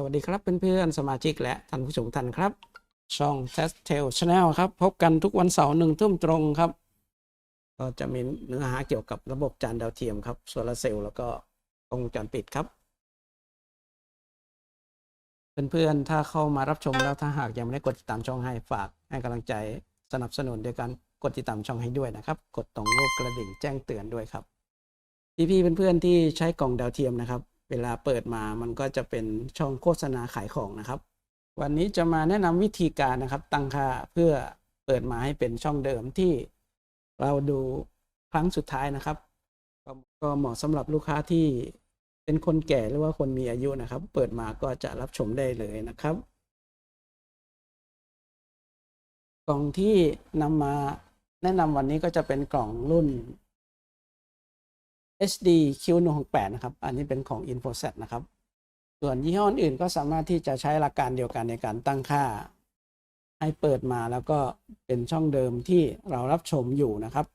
สวัสดีครับเพื่อนๆสมาชิกและท่านผู้ชมท่านครับ ช่อง t e s t a l Channel ครับ พบกันทุกวันเสาร์หนึ่งทุ่มตรงครับ ก็จะมีเนื้อหาเกี่ยวกับระบบจานดาวเทียมครับโซลาเซลล์แล้วก็กล้องวงจรปิดครับ เพื่อนๆถ้าเข้ามารับชมแล้วถ้าหากยังไม่ได้กดติดตามช่องให้ฝากให้กำลังใจสนับสนุนด้วยการกดติดตามช่องให้ด้วยนะครับ กดตรงรูปกระดิ่งแจ้งเตือนด้วยครับพี่ๆเพื่อนๆที่ใช้กล่องดาวเทียมนะครับ เวลาเปิดมามันก็จะเป็นช่องโฆษณาขายของนะครับ วันนี้จะมาแนะนำวิธีการนะครับ ตั้งค่าเพื่อเปิดมาให้เป็นช่องเดิมที่เราดูครั้งสุดท้ายนะครับ ก็ก็เหมาะสำหรับลูกค้าที่เป็นคนแก่หรือว่าคนมีอายุนะครับ เปิดมาก็จะรับชมได้เลยนะครับ กล่องที่นำมาแนะนำวันนี้ก็จะเป็นกล่องรุ่น HD Q168 นะครับ อันนี้เป็นของ InfoSat นะครับ ส่วนยี่ห้ออื่นก็สามารถที่จะใช้หลักการเดียวกันในการตั้งค่า ให้เปิดมาแล้วก็เป็นช่องเดิมที่เรารับชมอยู่นะครับ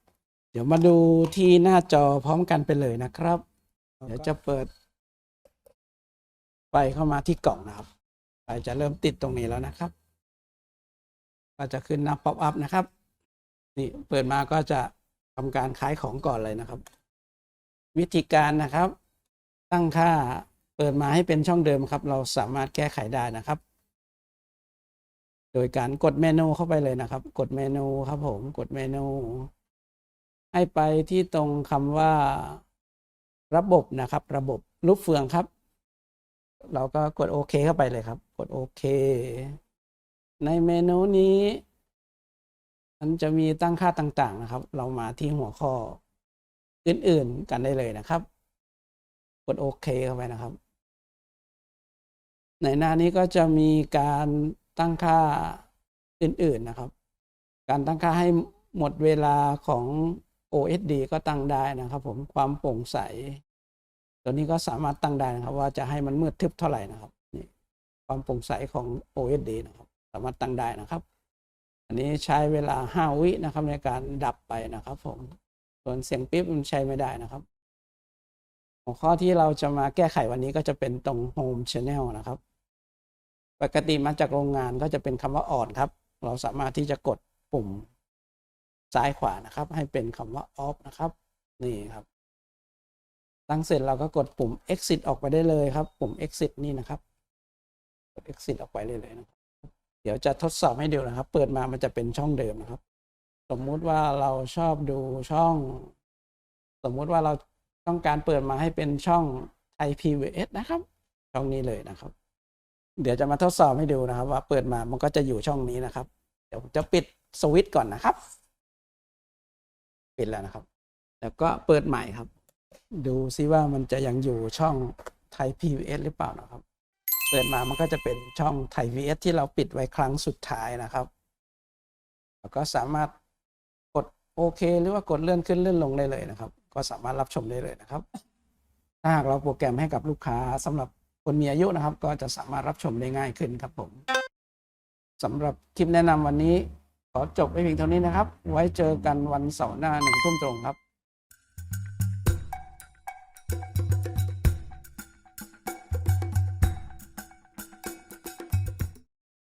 เดี๋ยวมาดูที่หน้าจอพร้อมกันไปเลยนะครับ เดี๋ยวจะเปิดไฟเข้ามาที่กล่องนะครับไฟจะเริ่มติดตรงนี้แล้วนะครับ ก็จะขึ้นหน้าป๊อปอัพนะครับ นี่เปิดมาก็จะทำการขายของก่อนเลยนะครับ วิธีการนะครับ ตั้งค่าเปิดมาให้เป็นช่องเดิมครับ เราสามารถแก้ไขได้นะครับ โดยการกดเมนูเข้าไปเลยนะครับ กดเมนูครับผมกดเมนูให้ไปที่ตรงคำว่า ระบบนะครับ ระบบรูปเฟืองครับ เราก็กดโอเคเข้าไปเลยครับ กดโอเค ในเมนูนี้ มันจะมีตั้งค่าต่างๆนะครับ เรามาที่หัวข้อ อื่น ๆ กันได้เลยนะครับ กดโอเคเข้าไปนะครับ ในหน้านี้ก็จะมีการตั้งค่าอื่น ๆ นะครับ การตั้งค่าให้หมดเวลาของ OSD ก็ตั้งได้นะครับ ผมความโปร่งใส ตัวนี้ก็สามารถตั้งได้นะครับ ว่าจะให้มันมืดทึบเท่าไหร่นะครับนี่ความโปร่งใสของ OSD นะครับ สามารถตั้งได้นะครับ อันนี้ใช้เวลา 5 วินะครับในการดับไปนะครับผม ส่วนเสียงปิ๊บมันใช้ไม่ได้นะครับ หัวข้อที่เราจะมาแก้ไขวันนี้ก็จะเป็นตรง Home Channel นะครับ ปกติมาจากโรงงานก็จะเป็นคำว่า on ครับ เราสามารถที่จะกดปุ่มซ้ายขวานะครับ ให้เป็นคำว่า off นะครับ นี่ครับตั้งเสร็จเราก็กดปุ่ม exit ออกไปได้เลยครับ ปุ่ม exit นี่นะครับกด exit ออกไปเลยเลยนะครับ เดี๋ยวจะทดสอบให้ดูนะครับ เปิดมามันจะเป็นช่องเดิมนะครับ สมมุติว่าเราชอบดูช่อง สมมุติว่าเราต้องการเปิดมาให้เป็นช่องไทย PBS นะครับ ช่องนี้เลยนะครับ เดี๋ยวจะมาทดสอบให้ดูนะครับ ว่าเปิดมามันก็จะอยู่ช่องนี้นะครับ เดี๋ยวจะปิดสวิตช์ก่อนนะครับ ปิดแล้วนะครับ แล้วก็เปิดใหม่ครับ ดูซิว่ามันจะยังอยู่ช่องไทย PBS หรือเปล่านะครับ เปิดมามันก็จะเป็นช่องไทย PBS ที่เราปิดไว้ครั้งสุดท้ายนะครับ แล้วก็สามารถ โอเค หรือว่ากดเลื่อนขึ้นเลื่อนลงได้เลยนะครับ ก็สามารถรับชมได้เลยนะครับ ถ้าหากเราโปรแกรมให้กับลูกค้าสำหรับคนมีอายุนะครับ ก็จะสามารถรับชมได้ง่ายขึ้นครับผมสำหรับคลิปแนะนำวันนี้ ขอจบไว้เพียงเท่านี้นะครับ ไว้เจอกันวันเสาร์หน้าหนึ่งทุ่มตรงครับ